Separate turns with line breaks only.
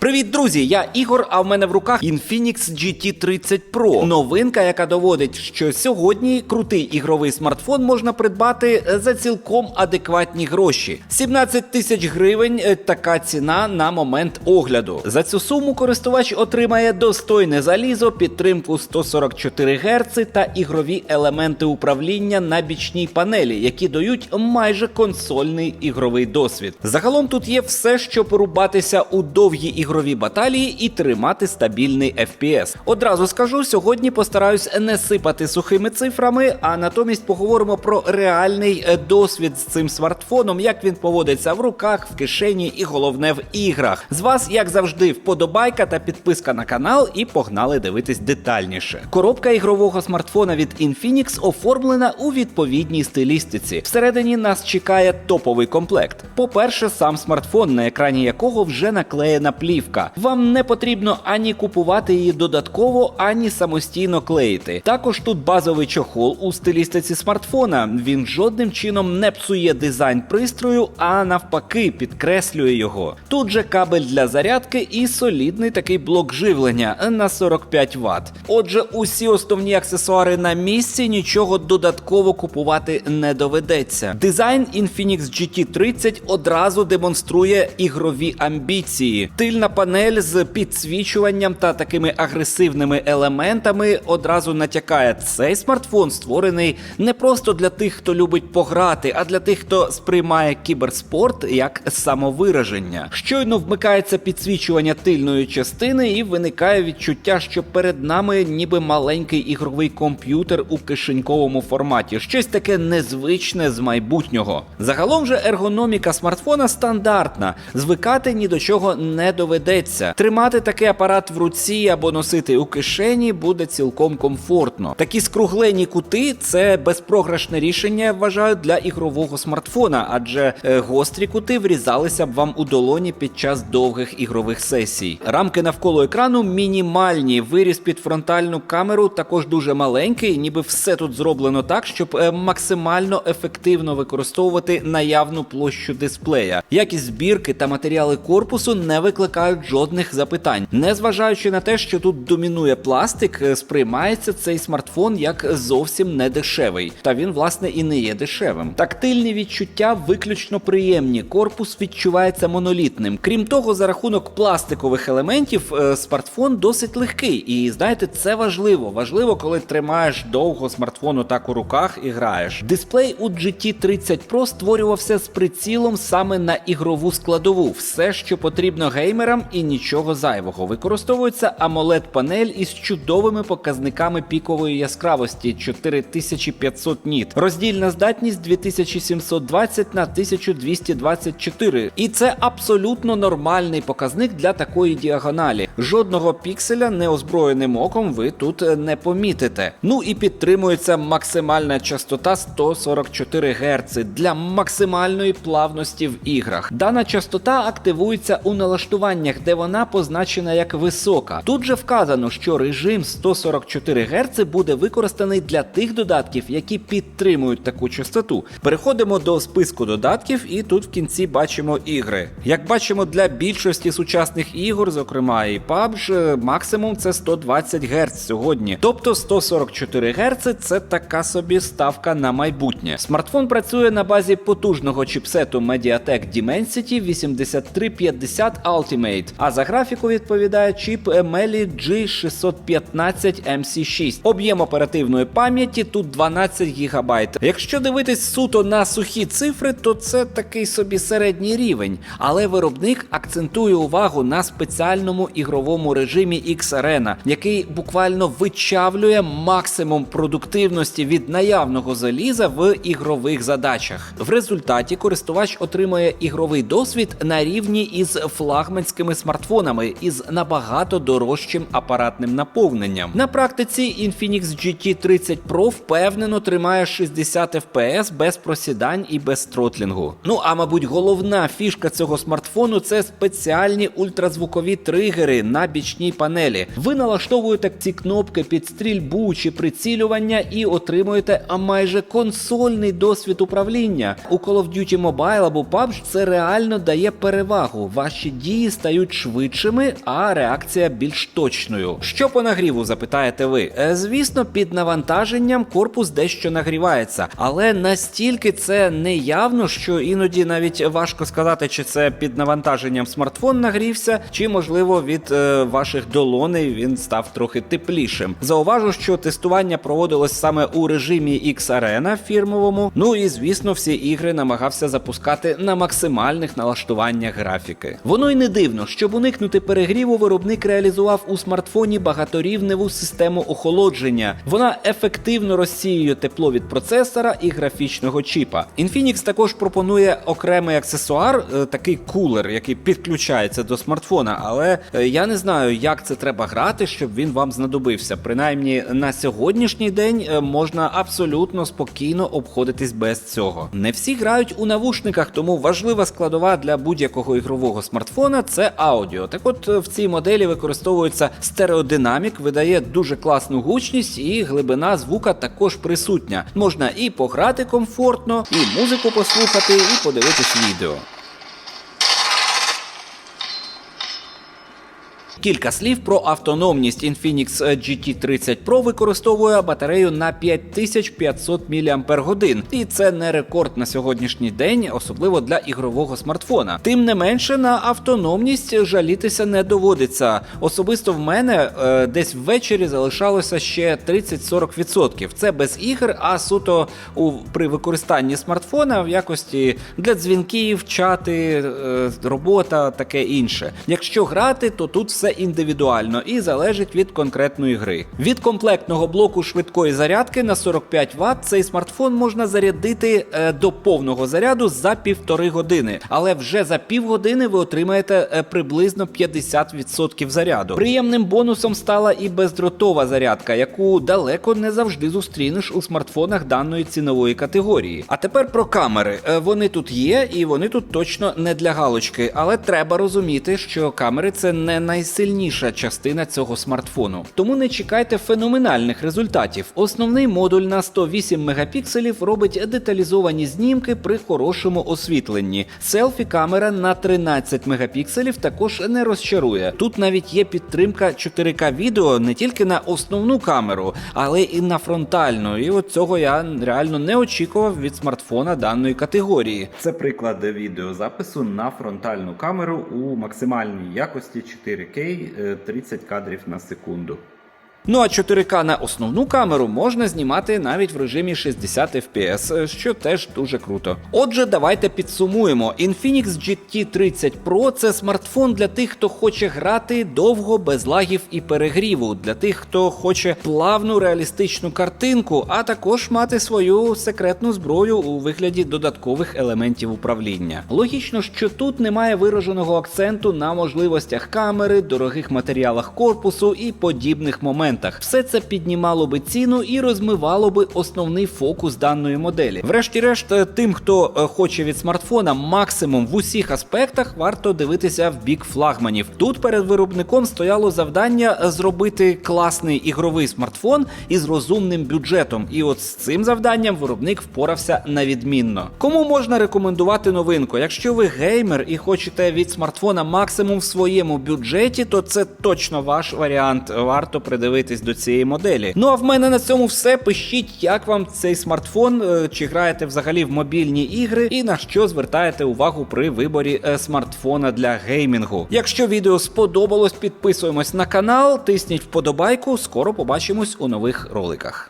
Привіт, друзі! Я Ігор, а в мене в руках Infinix GT30 Pro. Новинка, яка доводить, що сьогодні крутий ігровий смартфон можна придбати за цілком адекватні гроші. 17 тисяч гривень така ціна на момент огляду. За цю суму користувач отримає достойне залізо, підтримку 144 Гц та ігрові елементи управління на бічній панелі, які дають майже консольний ігровий досвід. Загалом тут є все, щоб порубатися у довгі ігрові баталії і тримати стабільний FPS. Одразу скажу, сьогодні постараюсь не сипати сухими цифрами, а натомість поговоримо про реальний е, досвід з цим смартфоном, як він поводиться в руках, в кишені і головне в іграх. З вас, як завжди, вподобайка та підписка на канал, і погнали дивитись детальніше. Коробка ігрового смартфона від Infinix оформлена у відповідній стилістиці. Всередині нас чекає топовий комплект. По-перше, сам смартфон, на екрані якого вже наклеєна плівка. Вам не потрібно ані купувати її додатково, ані самостійно клеїти. Також тут базовий чохол у стилістиці смартфона. Він жодним чином не псує дизайн пристрою, а навпаки, підкреслює його. Тут же кабель для зарядки і солідний такий блок живлення на 45 Вт. Отже, усі основні аксесуари на місці, нічого додатково купувати не доведеться. Дизайн Infinix GT30 одразу демонструє ігрові амбіції. Тильна панель з підсвічуванням та такими агресивними елементами одразу натякає, цей смартфон створений не просто для тих, хто любить пограти, а для тих, хто сприймає кіберспорт як самовираження. Щойно вмикається підсвічування тильної частини, і виникає відчуття, що перед нами ніби маленький ігровий комп'ютер у кишеньковому форматі, щось таке незвичне з майбутнього. Загалом же ергономіка смартфона стандартна, звикати ні до чого не доведеться. Тримати такий апарат в руці або носити у кишені буде цілком комфортно. Такі скруглені кути це безпрограшне рішення, я вважаю, для ігрового смартфона, адже е, гострі кути врізалися б вам у долоні під час довгих ігрових сесій. Рамки навколо екрану мінімальні. Виріз під фронтальну камеру також дуже маленький, ніби все тут зроблено так, щоб е, максимально ефективно використовувати наявну площу дисплея. Якість збірки та матеріали корпусу не викликають жодних запитань. Незважаючи на те, що тут домінує пластик, е, сприймається цей смартфон як зовсім не дешевий. Та він, власне, і не є дешевим. Тактильні відчуття виключно приємні. Корпус відчувається монолітним. Крім того, за рахунок пластикових елементів, е, смартфон досить легкий. І знаєте, це важливо. Важливо, коли тримаєш довго смартфон так у руках і граєш. Дисплей у GT30 Pro створювався з прицілом саме на ігрову складову. Все, що потрібно геймерам, і нічого зайвого. Використовується amoled панель із чудовими показниками пікової яскравості 4500 ніт. Роздільна здатність 2720 на 1224. І це абсолютно нормальний показник для такої діагоналі. Жодного пікселя неозброєним оком ви тут не помітите. Ну і підтримується максимальна частота 144 Гц для максимальної плавності в іграх. Дана частота активується у налаштуваннях, де вона позначена як висока. Тут же вказано, що режим 144 Гц буде використаний для тих додатків, які підтримують таку частоту. Переходимо до списку додатків, і тут в кінці бачимо ігри. Як бачимо, для більшості сучасних ігор, зокрема і PUBG, максимум це 120 Гц сьогодні. Тобто 144 Гц це така собі ставка на майбутнє. Смартфон працює на базі потужного чіпсету Mediatek Dimensity 8350 Ultimate, а за графіку відповідає чіп Meli G615 MC6. Об'єм оперативної пам'яті тут 12 ГБ. Якщо дивитись суто на сухі цифри, то це такий собі середній рівень. Але виробник акцентує увагу на спеціальному ігровому режимі X-Arena, який буквально вичавлює максимум продуктивності від наявного заліза в ігрових задачах. В результаті користувач отримує ігровий досвід на рівні із флагманськими смартфонами із набагато дорожчим апаратним наповненням. На практиці Infinix GT30 Pro впевнено тримає 60 FPS без просідань і без тротлінгу. Ну а мабуть, головна фішка цього смартфону це спеціальні ультразвукові тригери на бічній панелі. Ви налаштовуєте ці кнопки під стрільбу чи прицілювання і отримуєте майже консольний досвід управління. У Call of Duty Mobile або PUBG це реально дає перевагу. Ваші дії стають стають швидшими, а реакція більш точною. Що по нагріву, запитаєте ви? Е, Звісно, під навантаженням корпус дещо нагрівається, але настільки це неявно, що іноді навіть важко сказати, чи це під навантаженням смартфон нагрівся, чи можливо від е, ваших долоней він став трохи теплішим. Зауважу, що тестування проводилось саме у режимі X-Arena фірмовому. Ну і звісно, всі ігри намагався запускати на максимальних налаштуваннях графіки. Воно й не дивно, щоб уникнути перегріву, виробник реалізував у смартфоні багаторівневу систему охолодження. Вона ефективно розсіює тепло від процесора і графічного чіпа. Infinix також пропонує окремий аксесуар, е, такий кулер, який підключається до смартфона. Але е, я не знаю, як це треба грати, щоб він вам знадобився. Принаймні на сьогоднішній день е, можна абсолютно спокійно обходитись без цього. Не всі грають у навушниках, тому важлива складова для будь-якого ігрового смартфона це аудіо. Так от е, в цій моделі використовується стереодинамік, видає дуже класну гучність, і глибина звука також присутня. Можна і пограти комфортно, і музику послухати, і подивитись відео. Кілька слів про автономність Infinix GT30 Pro використовує батарею на 5500 мАч. І це не рекорд на сьогоднішній день, особливо для ігрового смартфона. Тим не менше, на автономність жалітися не доводиться. Особисто в мене е, десь ввечері залишалося ще 30-40%. Це без ігр, а суто у при використанні смартфона в якості для дзвінків, чати, е, робота, таке інше. Якщо грати, то тут все індивідуально і залежить від конкретної гри. Від комплектного блоку швидкої зарядки на 45 Вт цей смартфон можна зарядити е, до повного заряду за півтори години, але вже за півгодини ви отримаєте е, приблизно 50% заряду. Приємним бонусом стала і бездротова зарядка, яку далеко не завжди зустрінеш у смартфонах даної цінової категорії. А тепер про камери. Е, Вони тут є, і вони тут точно не для галочки, але треба розуміти, що камери це не найсильніша частина цього смартфону. Тому не чекайте феноменальних результатів. Основний модуль на 108 мегапікселів робить деталізовані знімки при хорошому освітленні. Селфі камера на 13 мегапікселів також не розчарує. Тут навіть є підтримка 4К відео не тільки на основну камеру, але і на фронтальну. І от цього я реально не очікував від смартфона даної категорії. Це приклад відеозапису на фронтальну камеру у максимальній якості 4К е, 30 кадрів на секунду. Ну а 4К на основну камеру можна знімати навіть в режимі 60 FPS, що теж дуже круто. Отже, давайте підсумуємо: Infinix GT30 Pro це смартфон для тих, хто хоче грати довго без лагів і перегріву, для тих, хто хоче плавну реалістичну картинку, а також мати свою секретну зброю у вигляді додаткових елементів управління. Логічно, що тут немає вираженого акценту на можливостях камери, дорогих матеріалах корпусу і подібних моментах. Все це піднімало би ціну і розмивало би основний фокус даної моделі. Врешті-решт, е, тим, хто е, хоче від смартфона максимум в усіх аспектах, варто дивитися в бік флагманів. Тут перед виробником стояло завдання е, зробити класний ігровий смартфон із розумним бюджетом. І от з цим завданням виробник впорався на відмінно. Кому можна рекомендувати новинку? Якщо ви геймер і хочете від смартфона максимум в своєму бюджеті, то це точно ваш варіант. Варто придивитись до цієї моделі. Ну а в мене на цьому все. Пишіть, як вам цей смартфон, е, чи граєте взагалі в мобільні ігри, і на що звертаєте увагу при виборі е, смартфона для геймінгу. Якщо відео сподобалось, підписуємось на канал, тисніть вподобайку. Скоро побачимось у нових роликах.